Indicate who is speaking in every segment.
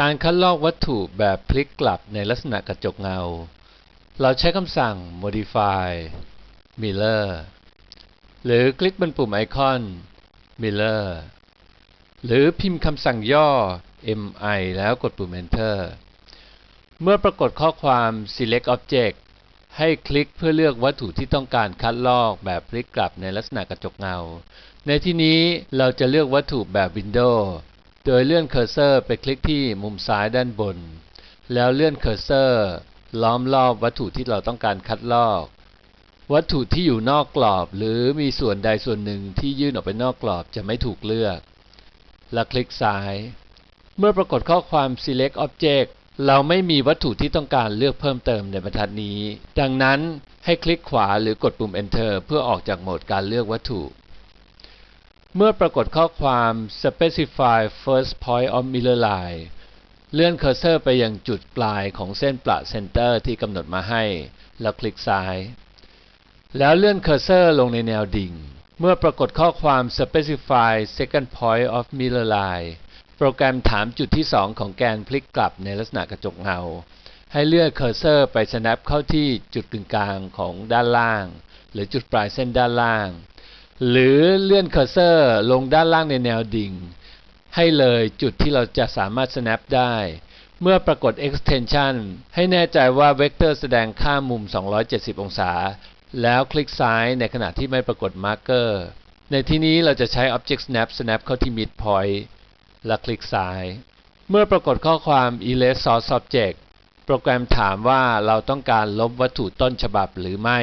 Speaker 1: การคัดลอกวัตถุแบบพลิกกลับในลักษณะกระจกเงา เราใช้คำสั่ง modify mirror หรือคลิกบนปุ่มไอคอน mirror หรือพิมพ์คำสั่งย่อ mi แล้วกดปุ่ม enter เมื่อปรากฏข้อความ select object ให้คลิกเพื่อเลือกวัตถุที่ต้องการคัดลอกแบบพลิกกลับในลักษณะกระจกเงา ในที่นี้เราจะเลือกวัตถุแบบ Window โดยเลื่อนเคอร์เซอร์ไปคลิกที่มุมซ้ายด้านบน แล้วเลื่อนเคอร์เซอร์ ล้อมรอบวัตถุที่เราต้องการคัดลอก วัตถุที่อยู่นอกกรอบ หรือมีส่วนใดส่วนหนึ่งที่ยื่นออกไปนอกกรอบจะไม่ถูกเลือก และคลิกซ้าย เมื่อปรากฏข้อความ select object เราไม่มีวัตถุที่ต้องการเลือกเพิ่มเติมในบรรทัดนี้ ดังนั้นให้คลิกขวาหรือกดปุ่ม enter เพื่อออกจากโหมดการเลือกวัตถุ เมื่อปรากฏข้อความ specify first point of mirror line เลื่อนเคอร์เซอร์ไปยังจุดปลายของเส้นประเซนเตอร์ที่กำหนดมาให้ แล้วคลิกซ้าย แล้วเลื่อนเคอร์เซอร์ลงในแนวดิ่ง เมื่อปรากฏข้อความ specify second point of mirror line โปรแกรมถามจุดที่ 2 ของแกนพลิกกลับในลักษณะกระจกเงา ให้เลื่อนเคอร์เซอร์ไป snap เข้าที่จุดกึ่งกลางของด้านล่าง หรือจุดปลายเส้นด้านล่าง หรือเลื่อนเคอร์เซอร์ลงด้านล่างในแนวดิ่ง ให้เลยจุดที่เราจะสามารถ snap ได้ เมื่อปรากฏ extension ให้แน่ใจว่าเวกเตอร์แสดงค่ามุม 270 องศา แล้วคลิกซ้ายในขณะที่ไม่ปรากฏ marker ในที่นี้เราจะใช้ object snap snap เข้าที่ midpoint และคลิกซ้าย เมื่อปรากฏข้อความ erase source object โปรแกรมถามว่าเราต้องการลบวัตถุต้นฉบับหรือไม่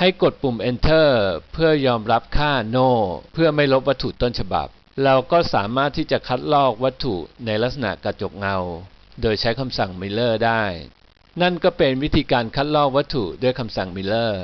Speaker 1: ให้กดปุ่ม enter เพื่อยอมรับค่า no เพื่อไม่ลบวัตถุต้นฉบับ เราก็สามารถที่จะคัดลอกวัตถุในลักษณะกระจกเงา โดยใช้คำสั่ง mirror ได้ นั่นก็เป็นวิธีการคัดลอกวัตถุด้วยคำสั่ง mirror